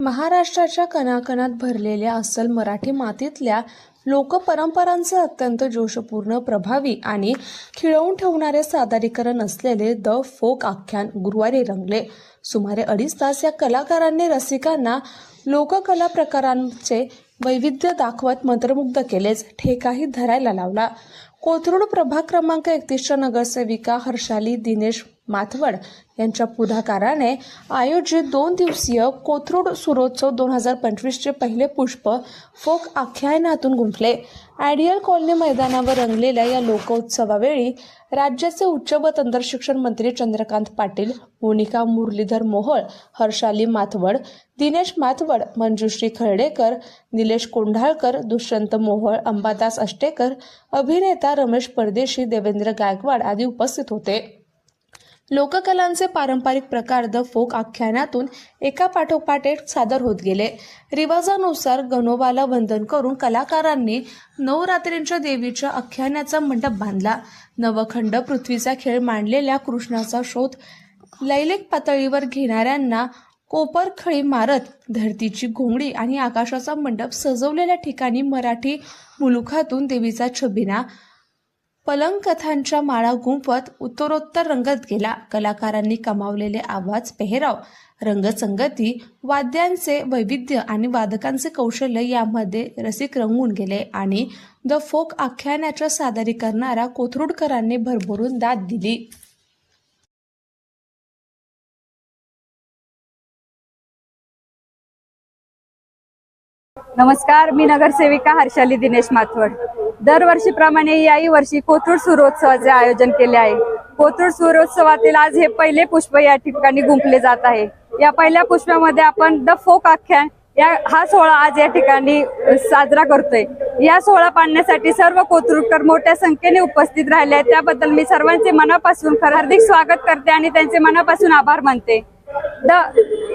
महाराष्ट्राच्या कणाकणात भरलेल्या अस्सल मराठी मातीतल्या लोकपरंपरांचं अत्यंत जोशपूर्ण प्रभावी आणि खिळवून ठेवणारे सादरीकरण असलेले द फोक आख्यान गुरुवारी रंगले. सुमारे अडीच तास या कलाकारांनी रसिकांना लोककला प्रकारांचे वैविध्य दाखवत मंत्रमुग्ध केलेच ठेकाही धरायला लावला. कोथरूड प्रभाग क्रमांक एकतीसच्या नगरसेविका हर्षाली दिनेश माथवड यांच्या पुढाकाराने आयोजित दोन दिवसीय कोथरूड सुरोत्सव दोन हजार पंचवीसचे पहिले पुष्प फोक आख्यायनातून गुंफले. आयडियल कॉलनी मैदानावर रंगलेल्या या लोकोत्सवावेळी राज्याचे उच्च व तंत्रशिक्षण मंत्री चंद्रकांत पाटील मोनिका मुरलीधर मोहोळ हर्षाली माथवड दिनेश माथवड मंजुश्री खर्डेकर निलेश कोंढाळकर दुष्यंत मोहोळ अंबादास अष्टेकर अभिनेता रमेश परदेशी देवेंद्र गायकवाड आदी उपस्थित होते. लोककलांचे पारंपरिक प्रकार द फोक आख्यानातून एका पाठोपाठ एक सादर होत गेले. रिवाजानुसार गणोबाला वंदन करून कलाकारांनी नवरात्रींच्या देवीच्या आख्यानाचा मंडप बांधला. नवखंड पृथ्वीचा खेळ मांडलेल्या कृष्णाचा शोध लैलिक पातळीवर घेणाऱ्यांना कोपरखळी मारत धरतीची घोंगडी आणि आकाशाचा मंडप सजवलेल्या ठिकाणी मराठी मुलुखातून देवीचा छबिना पलंग कथांच्या माळा गुंफत उत्तरोत्तर रंगत गेला. कलाकारांनी कमावलेले आवाज पेहराव रंगसंगती वाद्यांचे वैविध्य आणि वादकांचे कौशल्य यामध्ये रसिक रंगून गेले आणि द फोक आख्यानाच्या सादरीकरणारा कोथरूडकरांनी भरभरून दाद दिली. नमस्कार मी नगरसेविका हर्षाली दिनेश माथवड. दरवर्षीप्रमाणे याही वर्षी कोथरूड सूर्योत्सवाचे आयोजन केले आहे. कोथरूड सूर्योत्सवातील आज हे पहिले पुष्प या ठिकाणी गुंपले जात आहे. या पहिल्या पुष्पामध्ये आपण द फोक आख्यान या हा सोहळा आज या ठिकाणी साजरा करतोय. या सोहळा पाहण्यासाठी सर्व कोथरूडकर मोठ्या संख्येने उपस्थित राहिले आहेत. त्याबद्दल मी सर्वांचे मनापासून हार्दिक स्वागत करते आणि त्यांचे मनापासून आभार मानते. द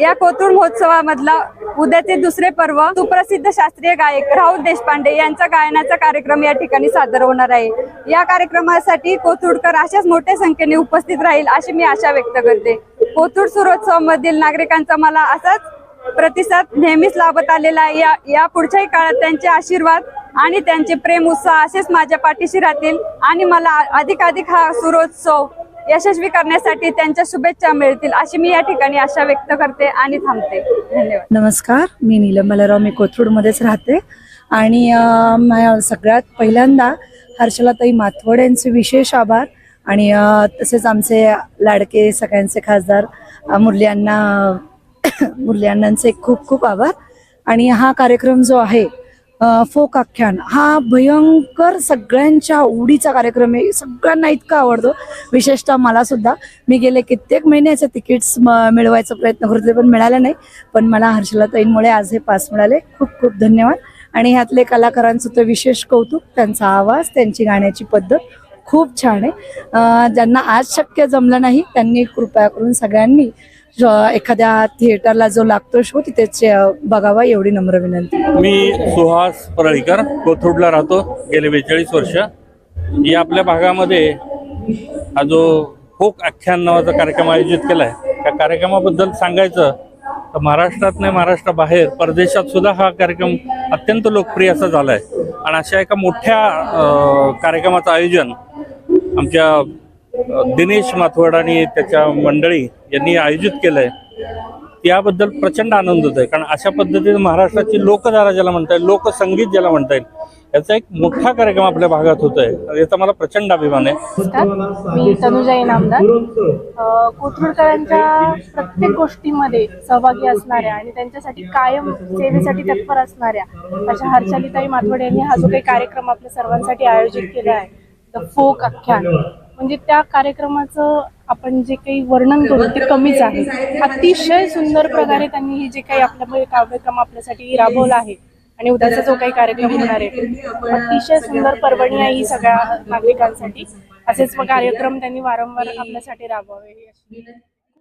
या कोथरूड महोत्सवामधला उद्याचे दुसरे पर्व सुप्रसिद्ध शास्त्रीय गायक राहुल देशपांडे यांचा गायनाचा कार्यक्रम या ठिकाणी सादर होणार आहे. या कार्यक्रमासाठी कोथरूडकर अशाच मोठ्या संख्येने उपस्थित राहील अशी मी आशा व्यक्त करते. कोथरूड सुरोत्सवामधील नागरिकांचा मला असाच प्रतिसाद नेहमीच लाभत आलेला आहे. या या पुढच्याही काळात त्यांचे आशीर्वाद आणि त्यांचे प्रेम उत्साह असेच माझ्या पाठीशी राहतील आणि मला अधिकाधिक हा सुरोत्सव यशस्वी करण्यासाठी त्यांच्या शुभेच्छा मिळतील अशी मी या ठिकाणी आशा व्यक्त करते आणि थांबते. धन्यवाद. नमस्कार मी नीलम मलराव मी कोथरूडमध्येच राहते. आणि सगळ्यात पहिल्यांदा हर्षलाताई माथवड यांचे विशेष आभार. आणि तसेच आमचे लाडके सगळ्यांचे खासदार अ, मुरली खूप खूप आभार. आणि हा कार्यक्रम जो आहे फोक आख्यान. हा भयंकर सगळ्यांच्या आवडीचा कार्यक्रम आहे. सगळ्यांना इतका आवडतो. विशेषतः मला सुद्धा. मी गेले कित्येक महिन्याचे तिकीट्स मिळवायचा प्रयत्न करते पण मिळाले नाही. पण मला हर्षलाताईंमुळे आज हे पास मिळाले. खूप खूप धन्यवाद. आणि ह्यातले कलाकारांचं तर विशेष कौतुक त्यांचा आवाज त्यांची गाण्याची पद्धत खूप छान आहे. ज्यांना आज शक्य जमलं नाही त्यांनी कृपया करून सगळ्यांनी एखाद्या थिएटरला जो लागतो शो तिथेच बघावा एवढी नम्र विनंती. मी सुहास परळीकर कोथरूडला राहतो गेले बेचाळीस वर्ष. या आपल्या भागामध्ये हा जो फोक आख्यान नावाचा कार्यक्रम आयोजित केला आहे त्या कार्यक्रमाबद्दल सांगायचं तर महाराष्ट्रात नाही महाराष्ट्राबाहेर परदेशात सुद्धा हा कार्यक्रम अत्यंत लोकप्रिय असा झाला आहे आणि अशा एका मोठ्या कार्यक्रमाचं आयोजन आमच्या दिनेश माथवड आणि त्याच्या मंडळी यांनी आयोजित केलं आहे याबद्दल प्रचंड आनंद होत आहे कारण अशा पद्धतीने महाराष्ट्राची लोकधारा ज्याला म्हणता येईल लोकसंगीत ज्याला म्हणता येईल याचा एक मोठा कार्यक्रम आपल्या भागात होत आहे याचा मला प्रचंड अभिमान आहे. मी तनुजा इनामदार. कोथरूडकरांच्या प्रत्येक गोष्टीमध्ये सहभागी असणाऱ्या आणि त्यांच्यासाठी कायम सेवेसाठी तत्पर असणाऱ्या अशा हर्षालीताई माथवड यांनी हा जो काही कार्यक्रम आपल्या सर्वांसाठी आयोजित केला आहे द फोक आख्यान म्हणजे त्या कार्यक्रमाचं आपण जे काही वर्णन करू ते कमीच आहे. अतिशय सुंदर प्रकारे त्यांनी हे जे काही आपल्या म्हणजे कार्यक्रम आपल्यासाठी राबवला आहे आणि उद्याचा जो काही कार्यक्रम होणार आहे अतिशय सुंदर पर्वणी आहे ही सगळ्या नागरिकांसाठी. असेच कार्यक्रम त्यांनी वारंवार आपल्यासाठी राबवावे अशी